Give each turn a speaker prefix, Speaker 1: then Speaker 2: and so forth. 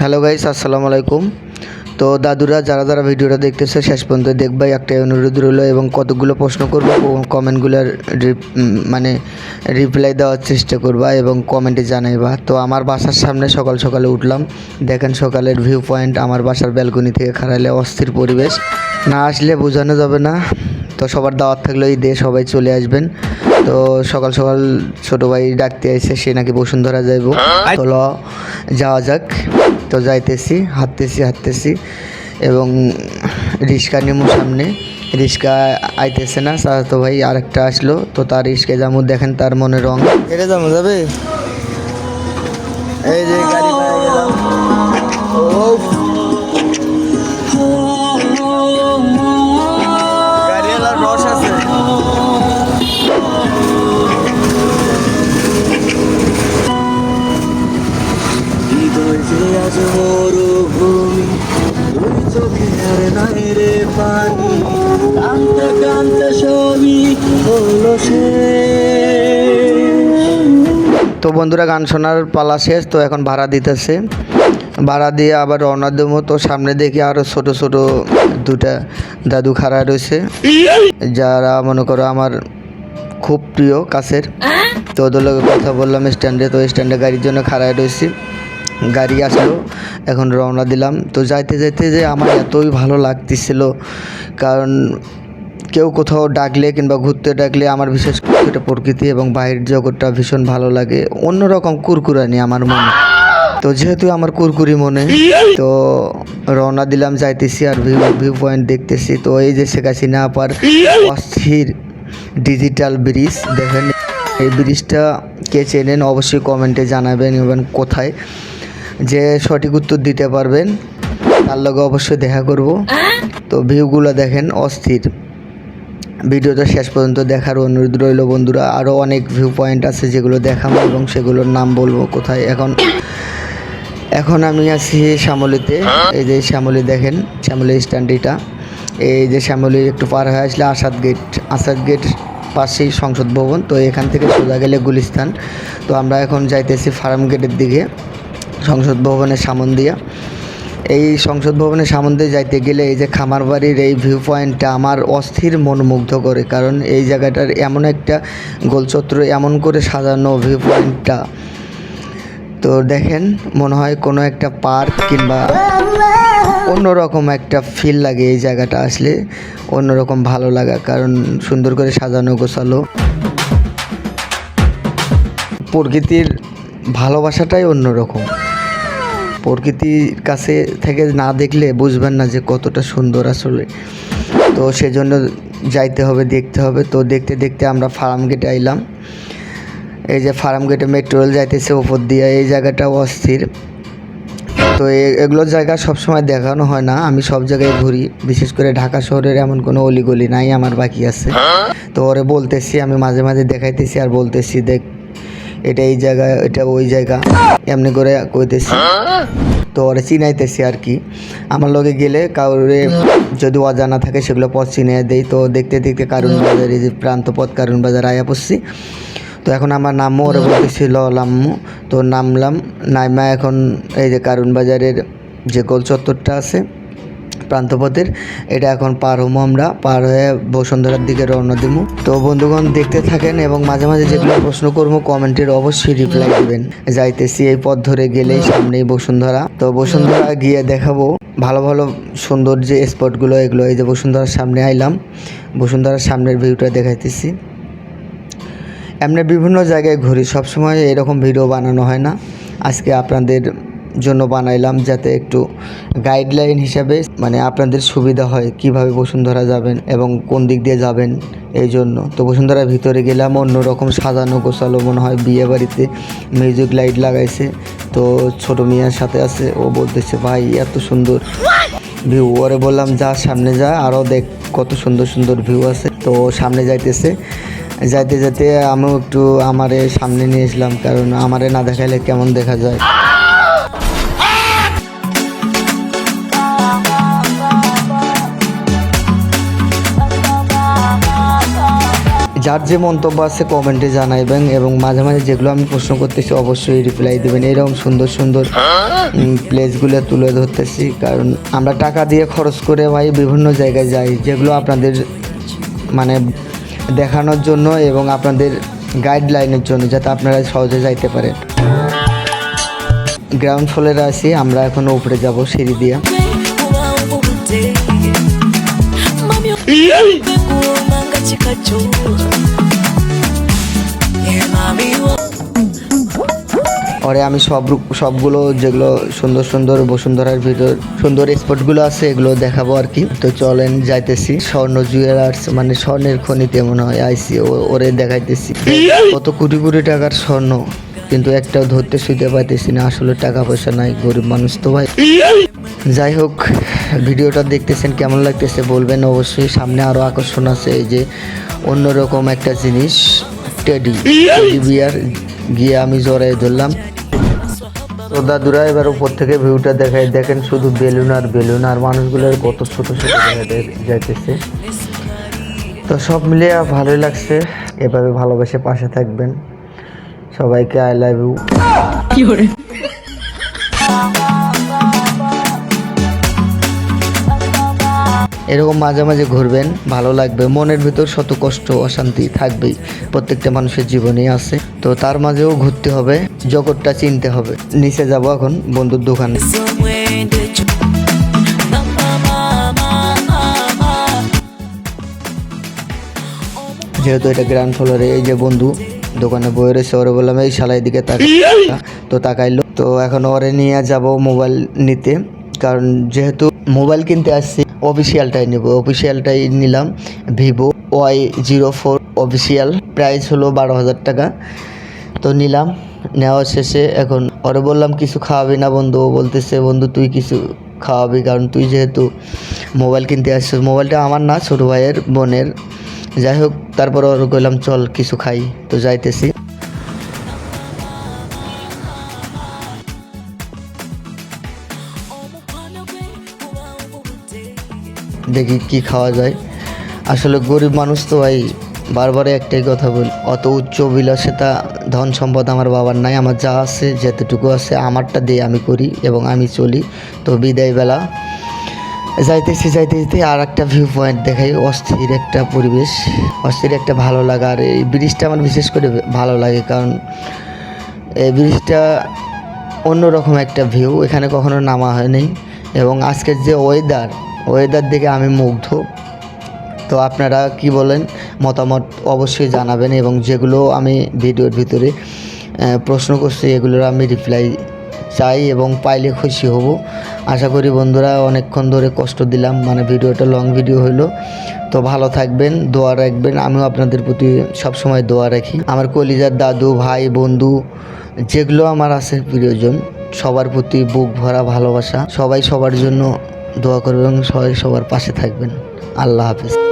Speaker 1: Hello guys আসসালামু আলাইকুম। তো দাদুরা যারা যারা ভিডিওটা দেখতেছে শেষ পর্যন্ত দেখবাই। একটাই অনুরোধ রইল এবং কতগুলো প্রশ্ন করব কমেন্টগুলোর মানে রিপ্লাই দেওয়ার চেষ্টা করবা এবং কমেন্টে জানাইবা। তো আমার বাসার সামনে সকাল সকালে উঠলাম। দেখেন সকালের ভিউ পয়েন্ট আমার বাসার ব্যালকনি থেকে খারাইলে অস্থির পরিবেশ। না আসলে বোঝানো যাবে না। তো সবার দাওয়াত থাকলে এই দিয়ে সবাই চলে আসবেন। তো সকাল সকাল ছোট ভাই ডাকতে এসে সে নাকি বসুন্ধরা যাইব। তো ল যাওয়া যাক। তো যাইতেছি হাঁটতেছি হাঁটতেছি এবং রিক্সা নেমু সামনে। রিক্সা আইতেছে না তো ভাই আরেকটা আসলো তো তার রিক্সা যেমন দেখেন তার মনে রং। এটা যাব যাবে? এই যে গাড়ি ও
Speaker 2: আর রে পানি। কানতে কানতে সবই হলো
Speaker 1: তো বন্ধুরা গান শোনার পালা শেষ তো এখন ভাড়া দিতেছে। ভাড়া দিয়ে আবার রওনা দেবো তো সামনে দেখি আরও ছোট ছোট দুটা দাদু খাড়া রয়েছে। যারা মনে করো আমার খুব প্রিয় কাছের তো ওদের লোকের কথা বললাম স্ট্যান্ডে তো স্ট্যান্ডে গাড়ির জন্য খাড়ায় রয়েছি। গাড়ি আসলো, এখন রওনা দিলাম। তো যাইতে যাইতে যে আমার এতই ভালো লাগতেছিল, কারণ কেউ কোথাও ডাকলে কিংবা ঘুরতে ডাকলে আমার বিশেষ করে প্রকৃতি এবং বাইরের জগৎটা ভীষণ ভালো লাগে। অন্যরকম কুরকুরানি আমার মনে। তো যেহেতু আমার কুরকুরি মনে, তো রওনা দিলাম, যাইতেছি আর ভিউ ভিউ পয়েন্ট দেখতেছি। তো এই যে শেখ হাসিনা আপার অস্থির ডিজিটাল ব্রিজ দেখেন এই ব্রিজটা কে চেনেন? অবশ্যই কমেন্টে জানাবেন এবং কোথায়। যে সঠিক উত্তর দিতে পারবেন, তার লগে অবশ্যই দেখা করব। তো ভিউগুলো দেখেন অস্থির। ভিডিওটা শেষ পর্যন্ত দেখার অনুরোধ রইল বন্ধুরা। আরও অনেক ভিউ পয়েন্ট আছে যেগুলো দেখাবো এবং সেগুলোর নাম বলব কোথায়। এখন এখন আমি আছি শ্যামলিতে। এই যে শ্যামলি দেখেন, শ্যামলি স্ট্যান্ডিটা এই যে শ্যামলি একটু পার হয়ে আসলে আসাদ গেট আসাদ গেট পাশেই সংসদ ভবন। তো এখান থেকে সোজা গেলে গুলিস্তান। তো আমরা এখন যাইতেছি ফার্ম গেটের দিকে। সংসদ ভবনের সামন দিয়া। এই সংসদ ভবনের সামন দিয়ে যাইতে গেলে এই যে খামার বাড়ির এই ভিউ পয়েন্টটা আমার অস্থির মন মুগ্ধ করে কারণ এই জায়গাটার এমন একটা গোলচত্র এমন করে সাজানো ভিউ পয়েন্টটা তো দেখেন, মনে হয় কোনো একটা পার্ক কিংবা অন্যরকম একটা ফিল লাগে এই জায়গাটা আসলে, অন্যরকম ভালো লাগা, কারণ সুন্দর করে সাজানো গোছালো। প্রকৃতির ভালোবাসাটাই অন্যরকম। প্রকৃতির কাছে থেকে না দেখলে বুঝবেন না যে কতটা সুন্দর আসলে। তো সেজন্য যাইতে হবে দেখতে হবে। তো দেখতে দেখতে আমরা ফার্ম গেটে আইলাম। এই যে ফার্ম গেটে মেট্রো রেল যাইতেছে ওপর দিয়ে এই জায়গাটাও অস্থির। তো এগুলো জায়গা সবসময় দেখানো হয় না। আমি সব জায়গায় ঘুরি বিশেষ করে ঢাকা শহরের এমন কোনো অলিগলি নাই আমার বাকি আছে। তো ওরে বলতেছি আমি মাঝে মাঝে দেখাইতেছি আর বলতেছি দেখ এটা এই জায়গা এটা ওই জায়গা। এমনি করে কইতেছি। তো ওরে চিনাইতেছি আর কি। আমার লগে গেলে কাউরে যদি অজানা থাকে সেগুলো পথ চিনিয়ে দেই। তো দেখতে দেখতে কারণ বাজার এই যে প্রান্ত পথ কারণ বাজার আয়া পড়ছি। তো এখন আমার নামও ওরা বলতেছি ল লাম্মু তো নামলাম। নাইমা এখন এই যে কারণ বাজারের যে গোল চত্বরটা আছে প্রান্তপথের। এটা এখন পার হব আমরা, পার হয়ে বসুন্ধরার দিকে রওনা দিব। তো বন্ধুগণ, দেখতে থাকেন এবং মাঝে মাঝে যেগুলো প্রশ্ন করব, কমেন্টের অবশ্যই রিপ্লাই দিবেন। যাইতেছি এই পথ ধরে গেলেই সামনেই বসুন্ধরা। তো বসুন্ধরা গিয়ে দেখাবো ভালো ভালো সুন্দর যে স্পটগুলো এগুলো। এই যে বসুন্ধরার সামনে আইলাম। বসুন্ধরার সামনের ভিউটা দেখাইতেছি। এমনি বিভিন্ন জায়গায় ঘুরি। সবসময় এরকম ভিডিও বানানো হয় না। আজকে আপনাদের জন্য বানাইলাম যাতে একটু গাইডলাইন হিসাবে মানে আপনাদের সুবিধা হয় কীভাবে বসুন্ধরা যাবেন এবং কোন দিক দিয়ে যাবেন এই জন্য। তো বসুন্ধরার ভিতরে গেলাম, অন্যরকম সাজানো গোছালো মনে হয় বিয়ে বাড়িতে মিউজিক লাইট লাগাইছে। তো ছোট মিয়ার সাথে আছে, ও বলতেছে, ভাই, এত সুন্দর ভিউ ওরে বললাম, যা, সামনে যা আরও দেখ কত সুন্দর সুন্দর ভিউ আছে। তো সামনে যাইতেছে। যাইতে যাইতে আমিও একটু আমারে সামনে নিয়ে এসলাম কারণ আমারে না দেখাইলে কেমন দেখা যায়? যার যে মন্তব্য আছে কমেন্টে জানাইবেন এবং মাঝে মাঝে যেগুলো আমি প্রশ্ন করতেছি অবশ্যই রিপ্লাই দেবেন। এরকম সুন্দর সুন্দর প্লেসগুলো তুলে ধরতেছি। কারণ আমরা টাকা দিয়ে খরচ করে ভাই বিভিন্ন জায়গায় যাই, যেগুলো আপনাদের মানে দেখানোর জন্য এবং আপনাদের গাইডলাইনের জন্য যাতে আপনারা সহজে যাইতে পারেন। গ্রাউন্ড ফ্লোরে আছি, আমরা এখন উপরে যাব, সিঁড়ি দিয়ে। পরে আমি সব সবগুলো যেগুলো সুন্দর সুন্দর বসুন্ধরার ভিতর সুন্দর স্পটগুলো আছে, এগুলো দেখাবো আর কি। তো চলেন যাইতেছি। স্বর্ণ জুয়েলার্স মানে স্বর্ণের খনিতে মনে হয় আইসি ওরে দেখাইতেছি। কত কোটি কোটি টাকার স্বর্ণ। কিন্তু একটাও ধরতে শুইতে পাইতেছি না, আসলে টাকা পয়সা নাই, গরিব মানুষ তো ভাই। যাই হোক, ভিডিওটা দেখতেছেন, কেমন লাগতেছে বলবেন অবশ্যই। সামনে আরও আকর্ষণ আছে, এই যে অন্যরকম একটা জিনিস, টেডি। টেডি বিয়ার গিয়ে আমি জড়াই ধরলাম। তো দাদুরা, এবার উপর থেকে ভিউটা দেখায় দেখেন, শুধু বেলুন আর বেলুন, আর মানুষগুলোর কত ছোট ছোট যাইতেছে। তো সব মিলিয়ে ভালোই লাগছে। এভাবে ভালোবেসে পাশে থাকবেন। সবাইকে আই লাভ ইউ। কি এরকম মাঝে মাঝে ঘুরবেন ভালো লাগবে মনের ভিতর শত কষ্ট অশান্তি থাকবেই। প্রত্যেকটা মানুষের জীবনে আছে তো তার মাঝেও ঘুরতে হবে জগৎটা চিনতে হবে। নিচে যাব এখন বন্ধুর দোকানে। যেহেতু এটা গ্রাউন্ড ফ্লোরে এই যে বন্ধু দোকানে বয়ে রয়েছে ওরে বললাম এই শালাই দিকে তাকাই তো তাকাইলো। তো এখন ওরে নিয়ে যাব মোবাইল নিতে। কারণ যেহেতু মোবাইল কিনতে আসছি অফিসিয়ালটাই নেব। অফিসিয়ালটাই নিলাম Vivo Y zero four official. Price হলো বারো হাজার টাকা। তো নিলাম নেওয়া শেষে এখন ওরে বললাম কিছু খাওয়াবি না বন্ধু? ও বলতেছে বন্ধু তুই কিছু খাওয়াবি কারণ তুই যেহেতু মোবাইল কিনতে আসছিস। মোবাইলটা আমার না ছোটো ভাইয়ের বোনের। যাই হোক তারপর ওর কইলাম, চল, কিছু খাই। তো যাইতেছি। দেখি কি খাওয়া যায়। আসলে গরিব মানুষ তো ভাই বারবারে একটাই কথা বলি, অত উচ্চ বিলাসিতা ধন সম্পদ আমার বাবার নাই, আমার যা আছে, যেতটুকু আছে, আমারটা দিয়ে আমি করি এবং আমি চলি। তো বিদায় বেলা যাইতেছি যাইতে আর একটা ভিউ পয়েন্ট দেখাই। অস্থির একটা পরিবেশ, অস্থির একটা ভালো লাগা। আর এই ব্রিজটা আমার বিশেষ করে ভালো লাগে, কারণ এই ব্রিজটা অন্যরকম একটা ভিউ এখানে কখনো নামা হয়নি। এবং আজকের যে ওয়েদার ওয়েদার দেখে আমি মুগ্ধ। তো আপনারা কি বলেন, মতামত অবশ্যই জানাবেন এবং যেগুলো আমি ভিডিওর ভিতরে প্রশ্ন করছি, এগুলোর আমি রিপ্লাই চাই এবং পাইলে খুশি হব। আশা করি বন্ধুরা অনেকক্ষণ ধরে কষ্ট দিলাম মানে ভিডিওটা লং ভিডিও হলো তো ভালো থাকবেন, দোয়া রাখবেন। আমিও আপনাদের প্রতি সবসময় দোয়া রাখি। আমার কলিজার দাদু, ভাই, বন্ধু, যেগুলো আমার আছে প্রিয়জন, সবার প্রতি বুক ভরা ভালোবাসা। সবাই সবার জন্য দোয়া করবেন সবাই সবার পাশে থাকবেন। আল্লাহ হাফেজ।